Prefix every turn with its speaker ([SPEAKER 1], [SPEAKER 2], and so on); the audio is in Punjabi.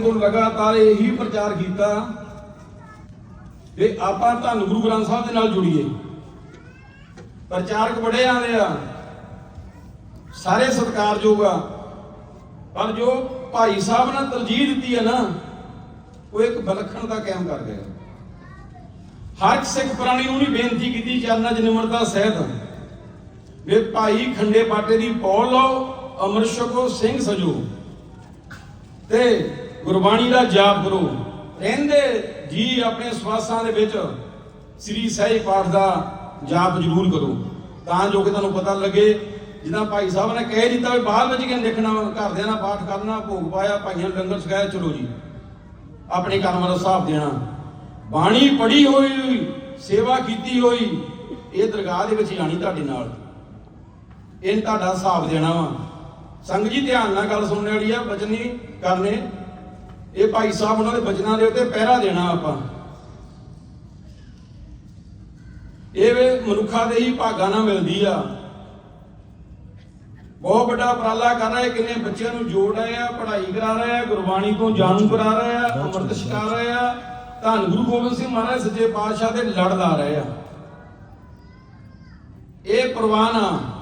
[SPEAKER 1] ਤੋਂ ਲਗਾਤਾਰ ਇਹੀ ਪ੍ਰਚਾਰ ਕੀਤਾ ਕਿ ਆਪਾਂ ਧੰਨ ਗੁਰੂ ਗ੍ਰੰਥ ਸਾਹਿਬ ਦੇ ਨਾਲ ਜੁੜੀਏ। ਪ੍ਰਚਾਰਕ ਬੜੇ ਆਉਂਦੇ ਆ। ਸਾਰੇ ਸਤਿਕਾਰਯੋਗ ਆ। ਪਰ ਜੋ ਭਾਈ ਸਾਹਿਬ ਨੇ ਤਰਜੀਹ ਦਿੱਤੀ ਹੈ ਨਾ, ਉਹ ਇੱਕ ਵਿਲੱਖਣ ਦਾ ਕਾਇਮ ਕਰ ਗਿਆ। ਹਰ ਇੱਕ ਸਿੱਖ ਪ੍ਰਾਣੀ ਨੂੰ ਨਹੀਂ ਬੇਨਤੀ ਕੀਤੀ ਚਰਨਾਂ 'ਚ ਨਿਮਰਤਾ ਸਹਿਤ ਵੀ ਭਾਈ ਖੰਡੇ ਬਾਟੇ ਦੀ ਪੌਲ ਲਓ ਅੰਮ੍ਰਿਤ ਛਕੋ, ਸਿੰਘ ਸਜੋ। ਤੇ ਗੁਰਬਾਣੀ ਦਾ ਜਾਪ ਕਰੋ। ਰਹਿੰਦੇ ਜੀ ਆਪਣੇ ਸਵਾਸਾਂ ਦੇ ਵਿੱਚ ਸ੍ਰੀ ਸਹਿਜ ਪਾਠ ਦਾ ਜਾਪ ਜ਼ਰੂਰ ਕਰੋ। ਤਾਂ ਜੋ ਕਿ ਤੁਹਾਨੂੰ ਪਤਾ ਲੱਗੇ, ਜਿੱਦਾਂ ਭਾਈ ਸਾਹਿਬ ਨੇ ਕਹਿ ਦਿੱਤਾ ਵੀ ਬਾਹਰ ਵਿੱਚ ਕਿਨ ਦੇਖਣਾ ਘਰਦਿਆਂ ਨਾਲ ਪਾਠ ਕਰਨਾ, ਭੋਗ ਪਾਇਆ, ਭਾਈਆਂ ਨੂੰ ਲੰਗਰ ਛਕਾਇਆ, ਚਲੋ ਜੀ। ਆਪਣੇ ਕਰਮਾਂ ਦਾ ਹਿਸਾਬ ਦੇਣਾ। ਬਾਣੀ ਪੜੀ ਹੋਈ, ਸੇਵਾ ਕੀਤੀ ਹੋਈ, ਇਹ ਦਰਗਾਹ ਦੇ ਵਿੱਚ ਜਾਣੀ ਤੁਹਾਡੇ ਨਾਲ। ਇਹ ਤੁਹਾਡਾ ਹਿਸਾਬ ਦੇਣਾ ਵਾ। ਸੰਗ ਜੀ ਧਿਆਨ ਨਾਲ ਗੱਲ ਸੁਣਨ ਵਾਲੀ ਆ ਬਚਨੀ ਕਰਨੇ। ਇਹ ਭਾਈ ਸਾਹਿਬ ਉਹਨਾਂ ਦੇ ਬਚਨਾਂ ਦੇ ਉੱਤੇ ਪਹਿਰਾ ਦੇਣਾ ਆਪਾਂ। ਇਹ ਵੇ ਮਨੁੱਖਾਂ ਦੇ ਹੀ ਭਾਗਾਂ ਨਾਲ ਮਿਲਦੀ ਆ। ਬਹੁਤ ਵੱਡਾ ਉਪਰਾਲਾ ਕਰ ਰਹੇ ਕਿੰਨੇ ਬੱਚਿਆਂ ਨੂੰ ਜੋੜ ਰਹੇ ਆ, ਪੜ੍ਹਾਈ ਕਰਾ ਰਹੇ ਆ, ਗੁਰਬਾਣੀ ਤੋਂ ਜਾਣੂ ਕਰਾ ਰਹੇ ਆ, ਅੰਮ੍ਰਿਤ ਛਕਾ ਰਹੇ ਆ, ਧੰਨ ਗੁਰੂ ਗੋਬਿੰਦ ਸਿੰਘ ਮਹਾਰਾਜ ਸੱਚੇ ਪਾਤਸ਼ਾਹ ਦੇ ਲੜ ਲਾ ਰਹੇ ਆ। ਇਹ ਪ੍ਰਵਾਨ ਆ।